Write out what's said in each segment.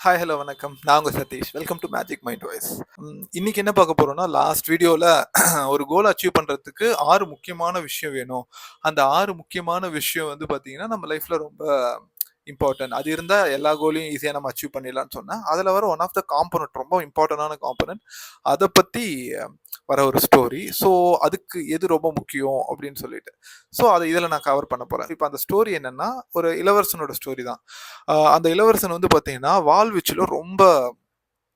Hi hello வணக்கம். நான் உங்கள் Satish. Welcome to magic mind voice இன்னைக்கு என்ன பார்க்க போறோம்னா லாஸ்ட் வீடியோவில் ஒரு கோல் அச்சீவ் பண்ணுறதுக்கு ஆறு முக்கியமான விஷயம் வேணும். அந்த ஆறு முக்கியமான விஷயம் வந்து பார்த்தீங்கன்னா நம்ம லைஃப்பில் ரொம்ப இம்பார்ட்டன்ட் அது இருந்தால் எல்லா கோலையும் ஈஸியாக நம்ம அச்சீவ் பண்ணிடலாம்னு சொன்னேன். அதில் வர ஒன் ஆஃப் த காம்பனண்ட் ரொம்ப இம்பார்ட்டண்டான காம்பனண்ட் அதை பற்றி வர ஒரு ஸ்டோரி ஸோ அதுக்கு எது ரொம்ப முக்கியம் அப்படின்னு சொல்லிட்டு. ஸோ அதை இதில் நான் கவர் பண்ண போகிறேன் இப்போ அந்த ஸ்டோரி என்னென்னா ஒரு இளவரசனோட ஸ்டோரி தான். அந்த இளவரசன் வந்து பார்த்தீங்கன்னா வால்வீச்சில் ரொம்ப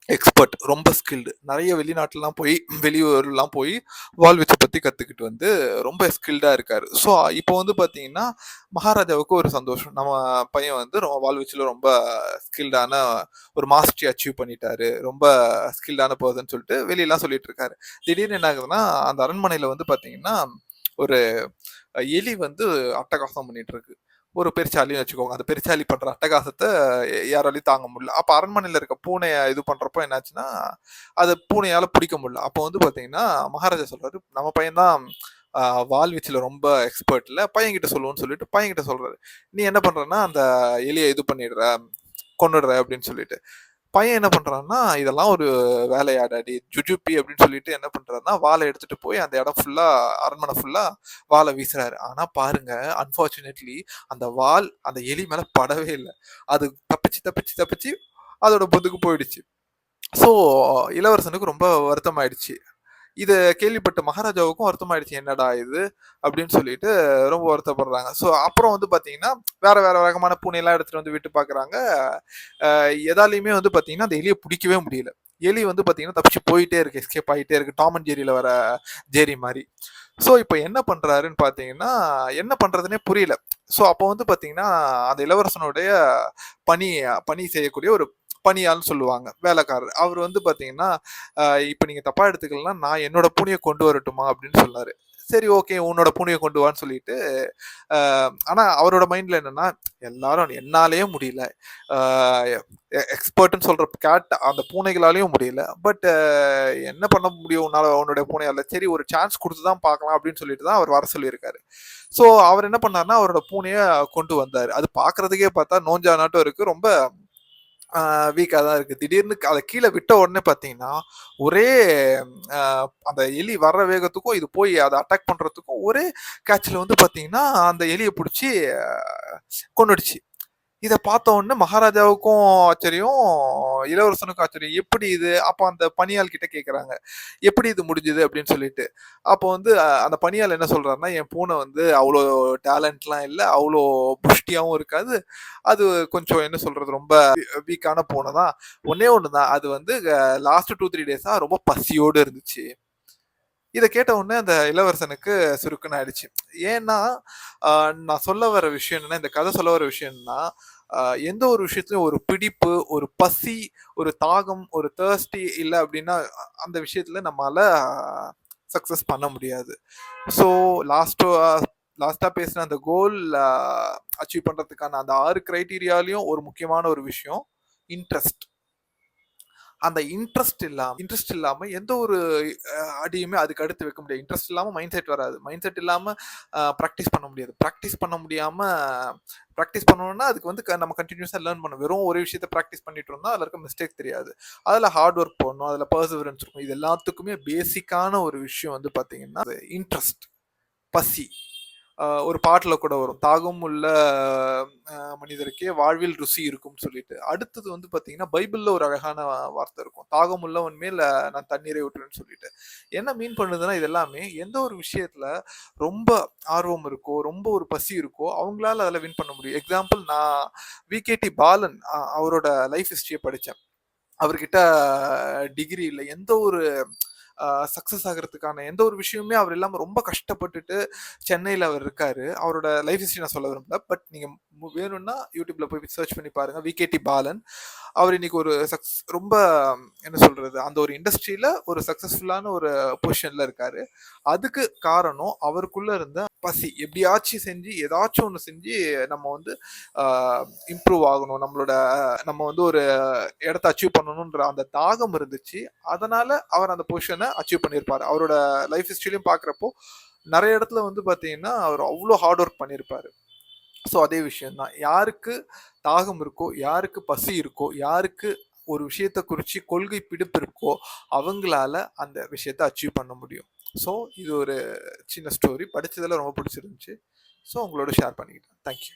எக்ஸ்பர்ட் ரொம்ப ஸ்கில்டு நிறைய வெளிநாட்டிலாம் போய் வெளியூர்லாம் போய் வால்வீச்சை பற்றி கற்றுக்கிட்டு வந்து ரொம்ப ஸ்கில்டாக இருக்கார். ஸோ இப்போ வந்து பார்த்தீங்கன்னா மகாராஜாவுக்கு ஒரு சந்தோஷம். நம்ம பையன் வந்து ரொம்ப வால்வீச்சில் ரொம்ப ஸ்கில்டான ஒரு மாஸ்டரி அச்சீவ் பண்ணிட்டாரு. ரொம்ப ஸ்கில்டான பர்சன் சொல்லிட்டு வெளியெல்லாம் சொல்லிட்டு இருக்காரு. திடீர்னு என்ன ஆகுதுன்னா அந்த அரண்மனையில் வந்து பார்த்தீங்கன்னா ஒரு எலி வந்து அட்டகாசம் பண்ணிட்டு இருக்கு. ஒரு பெருச்சாலின்னு வச்சுக்கோங்க. அந்த பெருச்சாலி பண்ற அட்டகாசத்தை யாராலையும் தாங்க முடியல. அப்ப அரண்மனையில இருக்க பூனையை இது பண்றப்போ என்னாச்சுன்னா அது பூனையால பிடிக்க முடியல. அப்போ வந்து பாத்தீங்கன்னா மகாராஜா சொல்றாரு நம்ம பையன்தான் வால்வீச்சில் ரொம்ப எக்ஸ்பர்ட் இல்லை பையன்கிட்ட சொல்லுவோன்னு சொல்லிட்டு பையன்கிட்ட சொல்றாரு. நீ என்ன பண்றன்னா அந்த எலியை இது பண்ணிடுற கொண்டுடுற அப்படின்னு சொல்லிட்டு. பையன் என்ன பண்றான்னா இதெல்லாம் ஒரு வேலையாடாடி ஜுஜுப்பி அப்படின்னு சொல்லிட்டு என்ன பண்றாருன்னா வாழை எடுத்துட்டு போய் அந்த இடம் ஃபுல்லா அரண்மனை ஃபுல்லா வாழை வீசுறாரு. ஆனா பாருங்க அன்பார்ச்சுனேட்லி அந்த வால் அந்த எலி மேல படவே இல்லை. அது தப்பிச்சு தப்பிச்சு தப்பிச்சு அதோட பொந்துக்கு போயிடுச்சு. ஸோ இளவரசனுக்கு ரொம்ப வருத்தம் ஆயிடுச்சு இதை கேள்விப்பட்ட மகாராஜாவுக்கும் வருத்தமாயிடுச்சு என்னடா இது? அப்படின்னு சொல்லிட்டு ரொம்ப வருத்தப்படுறாங்க. ஸோ அப்புறம் வந்து பார்த்தீங்கன்னா வேற வேற ரகமான பூனையெல்லாம் எடுத்துட்டு வந்து விட்டு பார்க்குறாங்க எதாலையுமே வந்து பார்த்தீங்கன்னா அந்த எலியை பிடிக்கவே முடியல. எலி வந்து பார்த்தீங்கன்னா தப்பிச்சு போயிட்டே இருக்கு எஸ்கேப் ஆகிட்டே இருக்கு டாம் அண்ட் ஜெரியில் வர ஜெரி மாதிரி. ஸோ இப்போ என்ன பண்ணுறாருன்னு பார்த்தீங்கன்னா என்ன பண்ணுறதுனே புரியல. ஸோ அப்போ வந்து பார்த்தீங்கன்னா அந்த இளவரசனுடைய பணி பணி செய்யக்கூடிய ஒரு பணியாள்னு சொல்லுவாங்க வேலைக்காரர். அவர் வந்து பார்த்தீங்கன்னா இப்போ நீங்கள் தப்பாக எடுத்துக்கலாம் நான் என்னோட பூனையை கொண்டு வரட்டுமா? அப்படின்னு சொன்னார். சரி ஓகே உன்னோட பூனையை கொண்டு வான்னு சொல்லிட்டு ஆனால் அவரோட மைண்டில் என்னன்னா எல்லாரும் என்னாலேயே முடியல. எக்ஸ்பர்ட்னு சொல்கிற கேட் அந்த பூனைகளாலையும் முடியல. பட் என்ன பண்ண முடியும் உன்னால் உன்னுடைய பூனையால்? சரி ஒரு சான்ஸ் கொடுத்து தான் பார்க்கலாம் அப்படின்னு சொல்லிட்டு தான் அவர் வர சொல்லியிருக்காரு. ஸோ அவர் என்ன பண்ணாருன்னா அவரோட பூனையை கொண்டு வந்தார். அது பார்க்குறதுக்கே பார்த்தா நோஞ்சா நாட்டம் இருக்குது ரொம்ப வீக்காக தான் இருக்குது திடீர்னு அதை கீழே விட்ட உடனே பார்த்தீங்கன்னா ஒரே அந்த எலி வர்ற வேகத்துக்கும் இது போய் அதை அட்டாக் பண்ணுறதுக்கும் ஒரே கேட்சில் வந்து பார்த்தீங்கன்னா அந்த எலியை பிடிச்சி கொண்டுடுச்சு இதை பார்த்த உடனே மகாராஜாவுக்கும் ஆச்சரியம் இளவரசனுக்கும் ஆச்சரியம். எப்படி இது? அப்போ அந்த பணியால் கிட்ட கேட்குறாங்க எப்படி இது முடிஞ்சுது அப்படின்னு சொல்லிட்டு. அப்போ வந்து அந்த பணியாள் என்ன சொல்கிறாருன்னா என் பூனை வந்து அவ்வளோ டேலண்ட்லாம் இல்லை அவ்வளோ புஷ்டியாகவும் இருக்காது. அது கொஞ்சம் என்ன சொல்கிறது ரொம்ப வீக்கான பூனை தான். ஒன்னே ஒன்று தான் அது வந்து லாஸ்ட் டூ த்ரீ டேஸாக ரொம்ப பசியோடு இருந்துச்சு. இதை கேட்ட உடனே அந்த இளவரசனுக்கு சுருக்குன்னு ஆயிடுச்சு. ஏன்னா நான் சொல்ல வர விஷயம் என்னன்னா இந்த கதை சொல்ல வர விஷயம் என்னன்னா எந்த ஒரு விஷயத்துலையும் ஒரு பிடிப்பு ஒரு பசி ஒரு தாகம் ஒரு தேர்ஸ்டி இல்லை அப்படின்னா அந்த விஷயத்துல நம்மளால சக்சஸ் பண்ண முடியாது. ஸோ லாஸ்டோ லாஸ்டா பேசின அந்த கோல் அச்சீவ் பண்றதுக்கான அந்த ஆறு கிரைட்டீரியாலையும் ஒரு முக்கியமான ஒரு விஷயம் இன்ட்ரெஸ்ட் அந்த இன்ட்ரெஸ்ட் இல்லாம இன்ட்ரெஸ்ட் இல்லாம எந்த ஒரு அடியுமே அதுக்கு அடுத்து வைக்க முடியாது. இன்ட்ரெஸ்ட் இல்லாம மைண்ட் செட் வராது. மைண்ட் செட் இல்லாம ப்ராக்டிஸ் பண்ண முடியாது. ப்ராக்டிஸ் பண்ண முடியாம ப்ராக்டிஸ் பண்ணணும்னா அதுக்கு வந்து நம்ம கண்டினியூஸாக லேர்ன் பண்ணணும். வெறும் ஒரு விஷயத்த ப்ராக்டிஸ் பண்ணிட்டு இருந்தால் அதில் இருக்க மிஸ்டேக் தெரியாது. அதில் ஹார்ட் ஒர்க் பண்ணணும் அதில் பர்சவரன்ஸ் இருக்கும் இது எல்லாத்துக்குமே பேசிக்கான ஒரு விஷயம் வந்து பார்த்தீங்கன்னா இன்ட்ரெஸ்ட் பசி. ஒரு பாட்டில் கூட வரும். தாகம் உள்ள மனிதருக்கே வாழ்வில் ருசி இருக்கும்னு சொல்லிட்டு. அடுத்தது வந்து பார்த்தீங்கன்னா பைபிளில் ஒரு அழகான வார்த்தை இருக்கும். தாகம் உள்ளவன் மேல் நான் தண்ணீரை விட்டுறேன்னு சொல்லிட்டு. என்ன மீன் பண்ணுதுன்னா இது எல்லாமே எந்த ஒரு விஷயத்துல ரொம்ப ஆர்வம் இருக்கோ ரொம்ப ஒரு பசி இருக்கோ அவங்களால அதில் வின் பண்ண முடியும். எக்ஸாம்பிள் நான் விகேடி பாலன் அவரோட லைஃப் ஹிஸ்ட்ரியை படித்தேன் அவர்கிட்ட டிகிரி இல்லை எந்த ஒரு சக்ஸஸ் ஆகிறதுக்கான எந்த ஒரு விஷயமுமே அவர் இல்லாமல் ரொம்ப கஷ்டப்பட்டுட்டு சென்னையில் அவர் இருக்காரு. அவரோட லைஃப் ஹிஸ்ட்ரி நான் சொல்ல விரும்பல. பட் நீங்கள் வேணும்னா யூடியூப்ல போய் சர்ச் பண்ணி பாருங்க. விகேடி பாலன் அவர் இன்னைக்கு ஒரு சக்ஸ் ரொம்ப என்ன சொல்றது அந்த ஒரு இண்டஸ்ட்ரியில ஒரு சக்சஸ்ஃபுல்லான ஒரு பொசிஷன்ல இருக்காரு. அதுக்கு காரணம் அவருக்குள்ள இருந்த பசி. எப்படியாச்சும் செஞ்சு ஏதாச்சும் ஒன்று செஞ்சு நம்ம வந்து இம்ப்ரூவ் ஆகணும். நம்மளோட நம்ம வந்து ஒரு இடத்த அச்சீவ் பண்ணணுன்ற அந்த தாகம் இருந்துச்சு. அதனால அவர் அந்த பொசிஷனை அச்சீவ் பண்ணியிருப்பார் அவரோட லைஃப் ஹிஸ்ட்ரியிலையும் பார்க்குறப்போ நிறைய இடத்துல வந்து பார்த்தீங்கன்னா அவர் அவ்வளோ ஹார்ட் ஒர்க் பண்ணியிருப்பார் ஸோ அதே விஷயம்தான். யாருக்கு தாகம் இருக்கோ யாருக்கு பசி இருக்கோ யாருக்கு ஒரு விஷயத்தை குறித்து கொள்கை பிடிப்பு இருக்கோ அவங்களால அந்த விஷயத்தை அச்சீவ் பண்ண முடியும். ஸோ இது ஒரு சின்ன ஸ்டோரி படித்ததில் ரொம்ப பிடிச்சிருந்துச்சு. ஸோ உங்களோட ஷேர் பண்ணிக்கிட்டேன். தேங்க்யூ